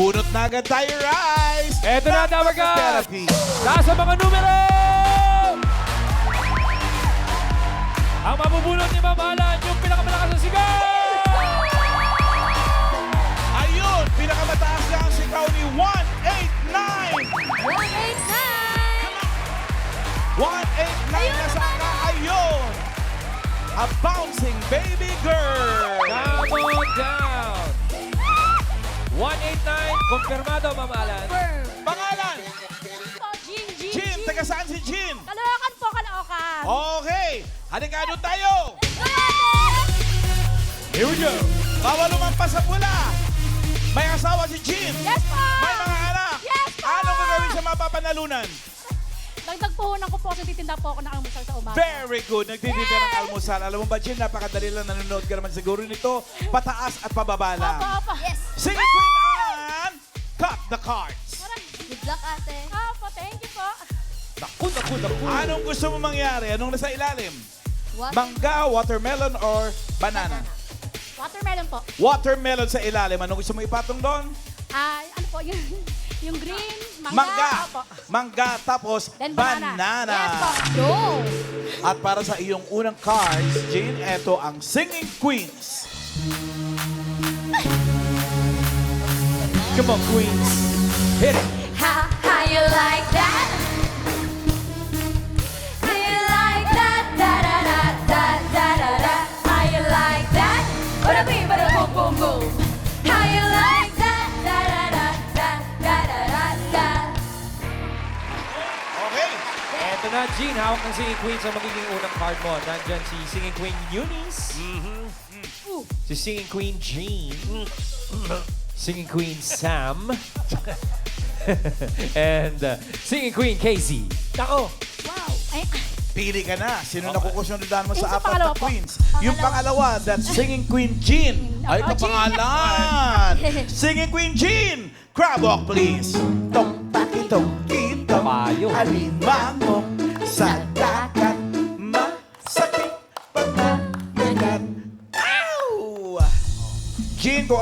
Bunot na agad tayo, Rice! Eto na, Tower! Therapy. Taas ang mga numero! Ang mabubulot ni Mamalan, yung pinakamalakas na sigaw! Ayun, pinakamataas na ang sigaw ni 189! 189! 189 na sana, ayun! A bouncing baby 189, konfirmado, Mamalan. Firm. Pangalan, Po, Jin, Jin, Jin. Taga saan si Jin? Kalookan po, kalookan. Okay, halika doon tayo! Here we go! Bawal lumampas sa pula! May asawa si Jin! Yes po! May mga anak! Yes po! Anong gagawin sa mapapanalunan? Dagdag puhunan ko po kasi titinda po ako ng almusal sa umaga. Very good. Nagtitipid ng almusal. Alam mo ba, Jin, napakadali lang nanonood ka naman siguro nito. Pataas at pababa Opo, lang. opo. Yes. Singing Queen the cards. Good luck, ate. Opo, thank you po. Naku, naku, naku! Anong gusto mo mangyari? Anong nasa ilalim? What? Mangga, watermelon, or banana? Watermelon po. Watermelon sa ilalim. Anong gusto mo ipatong doon? Ah, ano po, yung, yung green, mangga. Mangga. Opo. Mangga, tapos Then banana. banana. Yes po. Go. At para sa iyong unang cards, Jane, eto ang Singing Queens. Come on, Queens! Hit it! How, how you like that? How you like that? Da da da da da da da. How you like that? Bada bing, bada boom, boom, boom. How you like that? Da da da da da da da da. Okay. Eto na, Jean, hawak ng Singing Queen sa magiging unang card mo. Nandyan si Singing Queen Eunice. Mm-hmm. Si Singing Queen Jean. Mm-hmm. Singing Queen Sam. And uh, Singing Queen Casey. Ako! Wow. Ay, Pili ka na. Sino na kukusundan mo Yung sa sa apat na pangalawa po. queens? Pangalawa. Yung pangalawa, that's Singing Queen Jean. Ay, Oh, kapangalan. Singing Queen Jean. Crab walk, please. Tok, taki, tok, kito. Payo. Alimango sa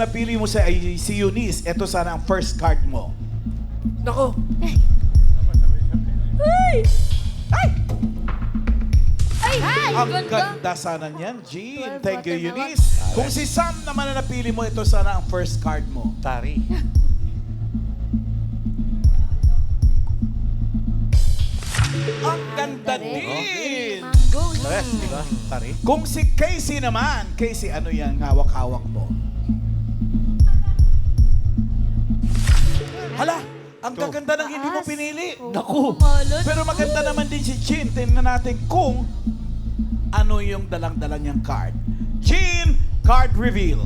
Napili mo sa ay, si Eunice, ito sana ang first card mo. Nako! Ay! Ay! Ang ganda sana niyan, Jean. Thank you, Eunice. Kung si Sam naman na napili mo, ito sana ang first card mo. Tari. Ang ganda din! Mango. Pares, di ba? Tari. Kung si Casey naman, Casey, ano yan hawak-hawak mo? Ang gaganda ng hindi mo pinili. Naku! Malot. Pero maganda naman din si Jean. Tingnan natin kung ano yung dalang-dalang niyang card. Jean, card reveal.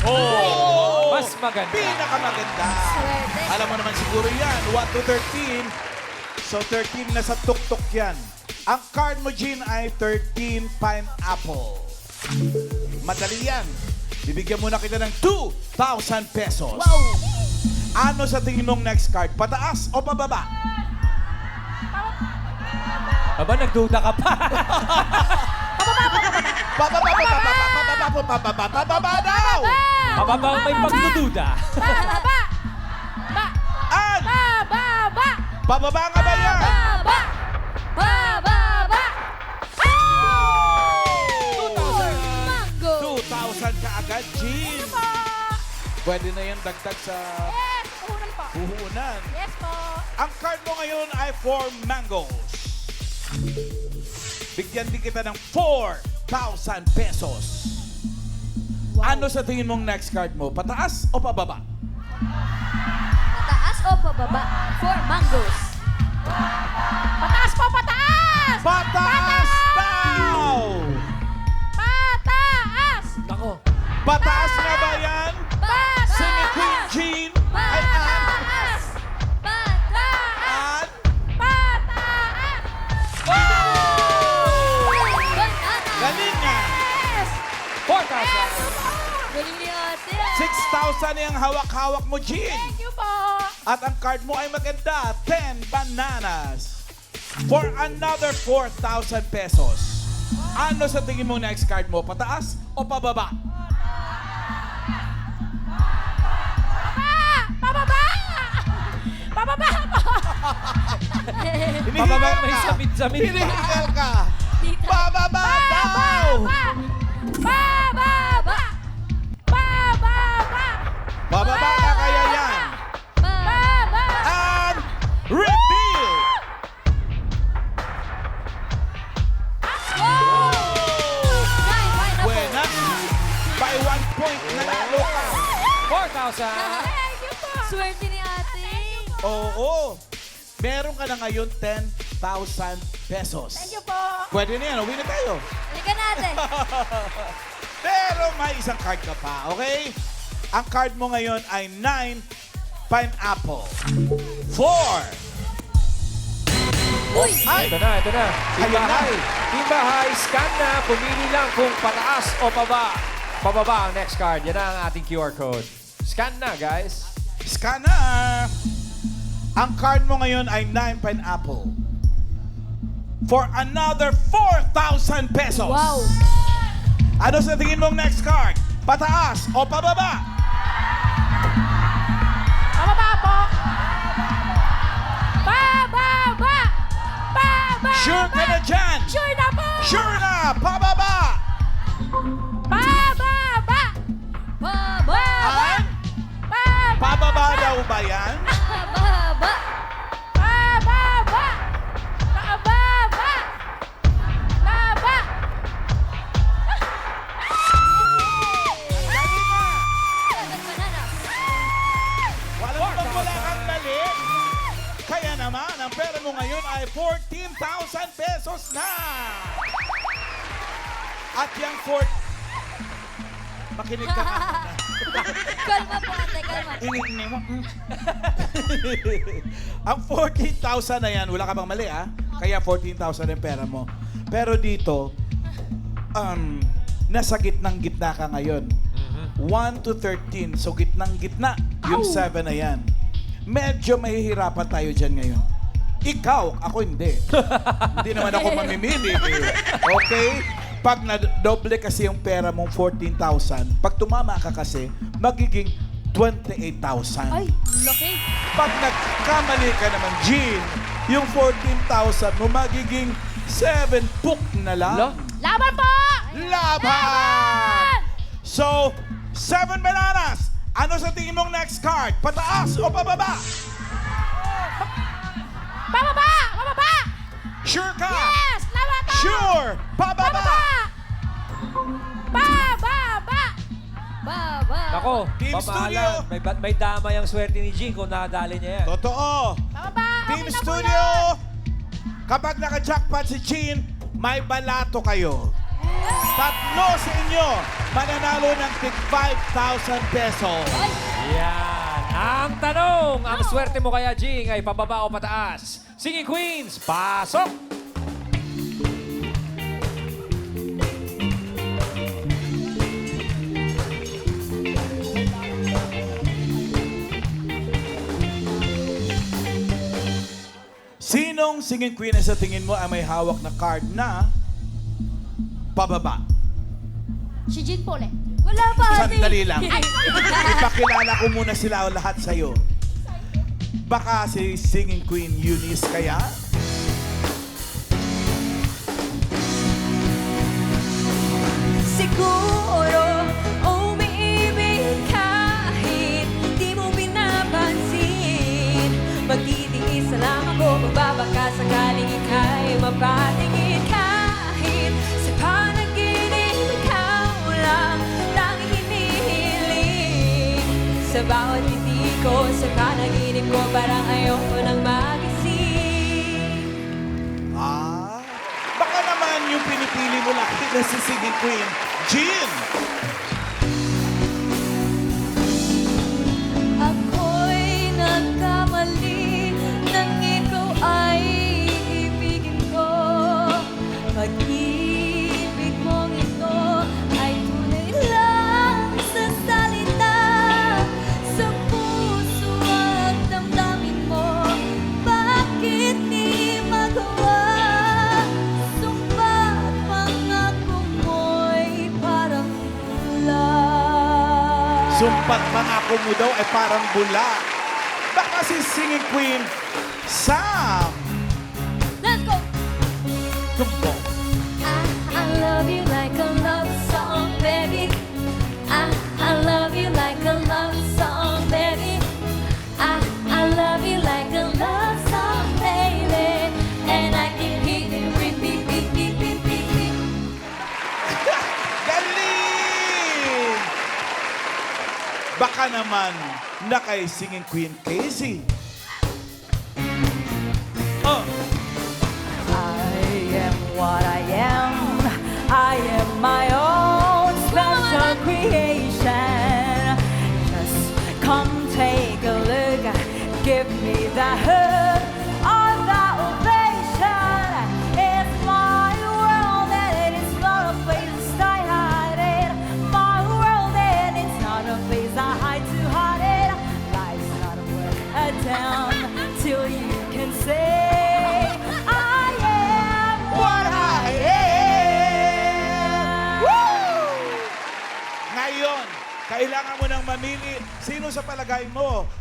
Oh! Mas maganda. Pinakamaganda. Swerte. Alam mo naman siguro yan, 1 to 13. So 13 na sa tuktok yan. Ang card mo, Jean, ay 13 pineapple. Madali yan. Bibigyan muna kita ng 2,000 pesos. Wow. Ano sa tingin mong next card? Pataas o pababa? Aba, nagduda ka pa. Pababa, pababa, pababa, pababa, pababa daw! Mababa ang may pagdududa. Ba, ba, ba, ba, ba, ba, Pababa nga ba yan? ba, 2,000 ka agad, Jean. Po. Pwede na yan dagdag sa Yes, puhunan po. puhunan. Yes po. Ang card mo ngayon ay 4 mangoes. Bigyan din kita ng 4,000 pesos. Ano sa tingin mong next card mo? Pataas o pababa? Pataas o pababa? Four mangoes. Pataas po, pataas! Pataas Pataas nga ba yan? Pataas! Singing Queen Jean? Ay? Pataas! Pataas! Pataas! Galing nga! Yes! 4,000. Galing ni ate. 6,000 yung hawak-hawak mo, Jean. Thank you po. At ang card mo ay maganda, 10 bananas. For another 4,000 pesos. Ano sa tingin mo next card mo? Pataas o pababa? Pababa, may samid-samid pa. Hinihingal ka. Dito. Pababa daw! Pababa! Pababa! Pababa na kaya yan. Pababa! And reveal! Buena. By one point, nanalo ka. 4,000. Thank you po! Swerte ni ate. Oo. Meron ka na ngayon 10,000 pesos. Thank you po. Pwede na yan. Uwi na tayo. Halika natin. Pero may isang card ka pa, okay? Ang card mo ngayon ay 9 pineapple. 4. Uy! Ay! Ito na, ito na. Team Ayun na. Bahay. Team Bahay, scan na. Pumili lang kung pataas o paba. Pababa ang next card. Yan na ang ating QR code. Scan na, guys. Scanner! Ang card mo ngayon ay 9 pineapple. For another 4,000 pesos. Wow! Ano sa tingin mong next card? Pataas o pababa? Pababa po! Pababa! Pababa! Sure ka na dyan? Sure na po! Sure na! Pababa! Pababa! Mo ngayon ay 14,000 pesos na! At yung 4... Makinig ka nga muna. Kalma po ate, kalma. Iniingi mo. mm. ang 14,000 na yan, wala ka bang mali ah. Kaya 14,000 yung pera mo. Pero dito, um, nasa gitnang gitna ka ngayon. 1 to 13. So gitnang gitna. Yung 7 na yan. Medyo mahihirapan tayo dyan ngayon. Ikaw, ako hindi. hindi naman ako mamimili. eh. Okay? Pag na-doble kasi yung pera mong 14,000, pag tumama ka kasi, magiging 28,000. Ay, laki. Pag nagkamali ka naman, Jean, yung 14,000 mo magiging 7 book na lang. Lo? Laban po! Laban! So, 7 bananas. Ano sa tingin mong next card? Pataas o pababa? Pababa! Pababa! Sure ka? Yes! Laban po! Sure! Pababa! Pababa! Pababa! Baba! Nako, Team. Studio. May, ba- may damay ang swerte ni Jean kung nadali niya yan. Totoo. Pababa! Team na Studio, kapag naka-jackpot si Jean, may balato kayo. Tatlo sa inyo, mananalo ng tig 5,000 pesos. Yan. Ang tanong, ang swerte mo kaya, Jing, ay pababa o pataas? Singing Queens, pasok! Sinong singing queen na sa tingin mo ay may hawak na card na pababa? Si Jean Paul eh. Wala pa ate. Sandali lang. Ipakilala ko muna sila lahat sa'yo. Baka si singing queen Eunice kaya? Siguro umiibig kahit di mo pinapansin Magtitiis na lang ako magbabaka sakaling ika'y mapatingin Sa bawat hindi ko sa panaginip ko parang ayoko nang magising Ah, baka naman yung pinipili mo laki na si singing queen, Jean. Mga mo daw ay parang bula. Baka si singing queen, Sam. Let's go! Tumbong. Baka naman na kay singing queen Casey.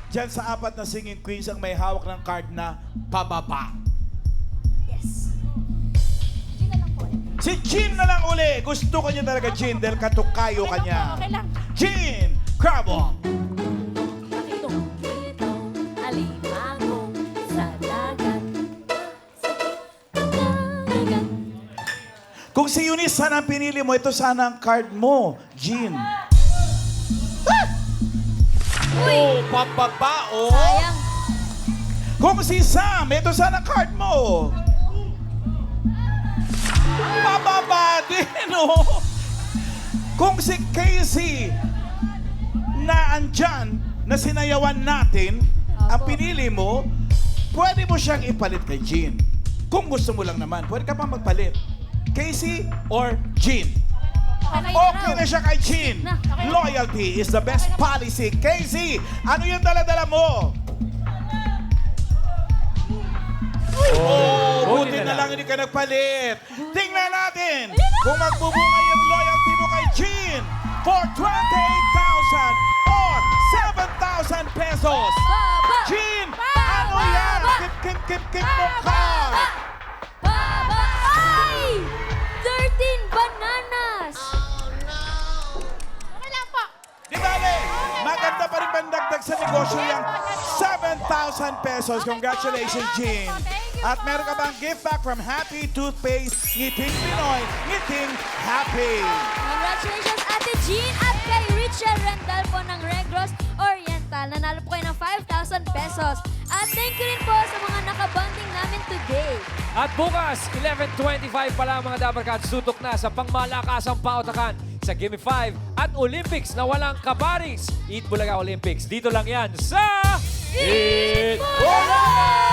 Mo dyan sa apat na singing queens ang may hawak ng card na pababa. Yes. Gina lang po. Si Jean na lang uli. Gusto ko niya talaga, Jean, dahil katukayo ka niya. Okay lang. Jean, grab on. Itong itong alimango sa dagat. Sa dagat. Kung si Eunice sana ang pinili mo, ito sana ang card mo, Jean. Uy! Pababa, oh. Sayang. Kung si Sam, ito sana card mo. Pababa din, oh. Kung si Casey na andyan, na sinayawan natin, ang pinili mo, pwede mo siyang ipalit kay Jean. Kung gusto mo lang naman, pwede ka pa magpalit. Casey or Jean? Okay, na siya kay na. Loyalty is the best policy. Casey, ano yung daladala mo? Oh, Buti na lang. hindi ka nagpalit. Tingnan natin kung magbubunga yung loyalty mo kay Jean for 28,000 or 7,000 pesos. Baba! ano yan? 7,000 pesos. Congratulations, Jean. At meron ka bang gift back from Happy Toothpaste, Ngiting Pinoy, Ngiting Happy. Congratulations, Ate Jean at kay Richard Rendal po ng Regros Oriental. Nanalo po kayo ng 5,000 pesos. At thank you rin po sa mga nakabanding namin today. At bukas, 11.25 pa lang mga Dabarkats, tutok na sa pangmalakasang pautakan sa Gimme 5 at Olympics na walang kabaris. Eat Bulaga Olympics. Dito lang yan sa... 新婚快